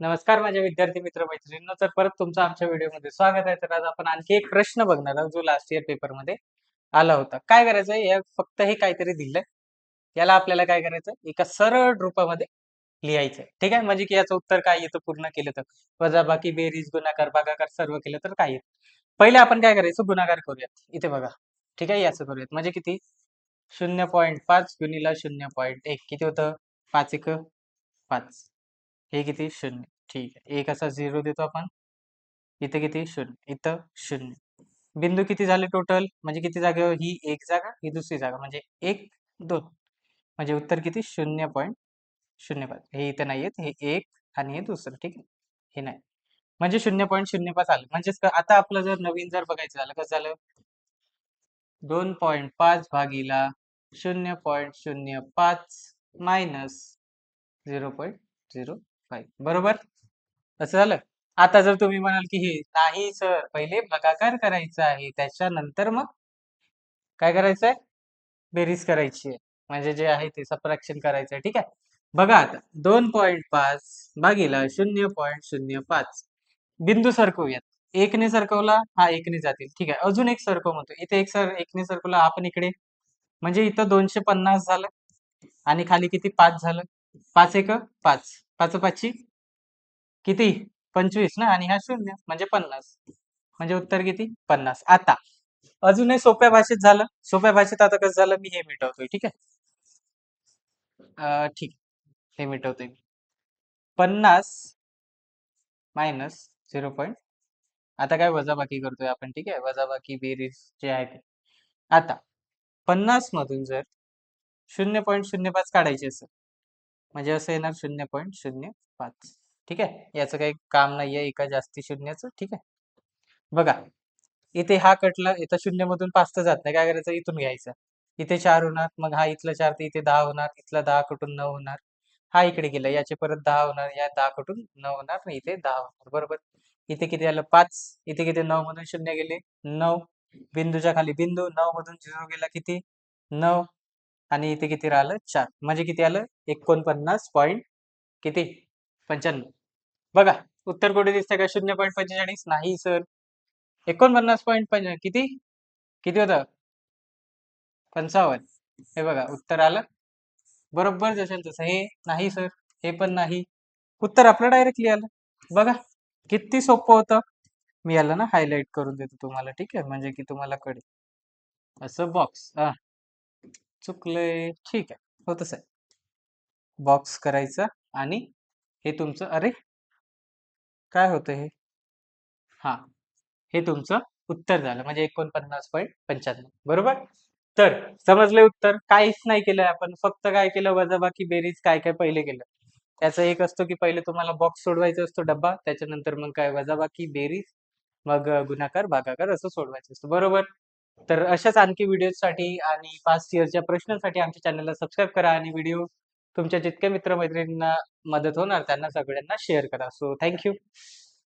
नमस्कार माझ्या विद्यार्थी मित्र मैत्रिणींनो तर परत तुमचं आमच्या व्हिडिओमध्ये स्वागत आहे. तर आज आपण आणखी एक प्रश्न बघणार आहोत जो लास्ट इयर पेपरमध्ये आला होता. काय करायचं या फक्त हे काहीतरी दिलंय. याला आपल्याला काय करायचं एका सरळ रूपामध्ये लिहायचंय ठीक आहे? म्हणजे की याचं उत्तर काय येतं? पूर्ण केलं तर. वजाबाकी बेरीज गुणाकार भागाकार सर्व केलं तर काय येतं? पहिले आपण काय करायचं? गुणाकार करूयात. इथे बघा. ठीक आहे? याचं करूयात. म्हणजे किती? शून्य पॉईंट पाच गुणिला शून्य पॉईंट एक. किती होतं? पाच एक पाच. हे किती शून्य? ठीक आहे. एक असा झिरो देतो आपण. इथं किती? शून्य. इथं शून्य. बिंदू किती झाले टोटल म्हणजे किती जागेवर ही एक जागा ही दुसरी जागा. म्हणजे एक दोन. म्हणजे उत्तर किती? शून्य पॉईंट शून्य पाच. हे इथं नाही हे एक आणि हे दुसरं. ठीक आहे? हे नाही. म्हणजे शून्य पॉईंट शून्य पाच आलं. म्हणजेच आता आपलं जर नवीन जर बघायचं झालं कसं झालं? दोन पॉईंट पाच भागीला शून्य पॉईंट शून्य पाच minus zero point zero five बरोबर? असं झालं? आता जर तुम्ही म्हणाल की हे नाही सर पहिले भागाकार करायचा आहे त्याच्यानंतर मग काय करायचंय? बेरीज करायची आहे. म्हणजे जे आहे ते सबट्रॅक्शन करायचं आहे ठीक आहे? बघा आता दोन पॉईंट पाच भागीला शून्य पॉईंट शून्य पाच. बिंदू सरकवूयात. एकने सरकवला हा एकने जातील. ठीक आहे? अजून एक सरकव म्हणतो इथे एक सर एकने सरकवला आपण इकडे. म्हणजे इथं दोनशे पन्नास झालं आणि खाली किती? पाच झालं. पाच एक पाच. पाच पाचची किती? पंचवीस ना? आणि हा शून्य म्हणजे पन्नास. म्हणजे उत्तर किती? पन्नास. आता अजूनही सोप्या भाषेत झालं. सोप्या भाषेत आता कसं झालं? मी हे मिटवतोय ठीक आहे? ठीक. हे मिटवतोय मी. पन्नास मायनस झिरो पॉईंट. आता काय वजाबाकी करतोय आपण ठीक आहे? वजाबाकी बेरीज जे आहे ते. आता पन्नास मधून जर शून्य पॉईंट शून्य पाच काढायचे असेल म्हणजे असं येणार शून्य पॉईंट शून्य पाच. ठीक आहे? याचं काही काम नाहीये एका जास्ती शून्याचं. ठीक आहे? बघा. इथे हा कटला इथं शून्यमधून पाच तर जात नाही. काय करायचं? इथून घ्यायचं. इथे चार होणार मग हा इथला चार तर इथे दहा होणार इथला दहा कटून नऊ होणार? हा इकडे गेला याचे परत दहा होणार या दहा कटून नऊ होणार इथे दहा होणार. बरोबर? इथे किती आलं? पाच. इथे किती? नऊ मधून शून्य गेले. नऊ. बिंदूच्या खाली बिंदू नऊ मधून झिरो गेला किती? नऊ. आणि इथे किती राहिलं? चार. म्हणजे किती आलं? एकोणपन्नास पॉईंट किती? पंच्याण्णव. बघा उत्तर कुठे दिसतंय का? शून्य पॉईंट पंचेचाळीस? नाही सर एकोणपन्नास पॉईंट पंच किती? किती होतं? पंचावन्न. हे बघा उत्तर आलं. बरोबर जसेल तसं. हे नाही सर हे पण नाही. उत्तर आपलं डायरेक्टली आलं. बघा किती सोपं होतं. मी याला ना हायलाइट करून देतो तुम्हाला ठीक आहे? म्हणजे की तुम्हाला कळेल. असं बॉक्स हा. चुकलंय. ठीक आहे. होतच आहे. बॉक्स करायचा आणि हे तुमचं अरे! काय होतं हे? हा. हे तुमचं उत्तर झालं. म्हणजे एकोणपन्नास पॉईंट पंच्याण्णव. बरोबर? तर समजले उत्तर? काहीच नाही केलं आपण. फक्त काय केलं? वजाबाकी बेरीज काय काय पहिले केलं? त्याचं एक असतो की पहिले तुम्हाला बॉक्स सोडवायचा असतो डब्बा. त्याच्यानंतर मग काय? वजाबाकी बेरीज मग गुणाकार भागाकार असं सोडवायचं असतं. बरोबर? तर अशाच आणखी व्हिडिओसाठी आणि पास्ट इयरच्या प्रश्नांसाठी आमच्या चॅनलला सबस्क्राईब करा आणि व्हिडिओ तुमच्या जितक्या मित्रमैत्रिणींना मदत होणार त्यांना सगळ्यांना शेअर करा. So thank you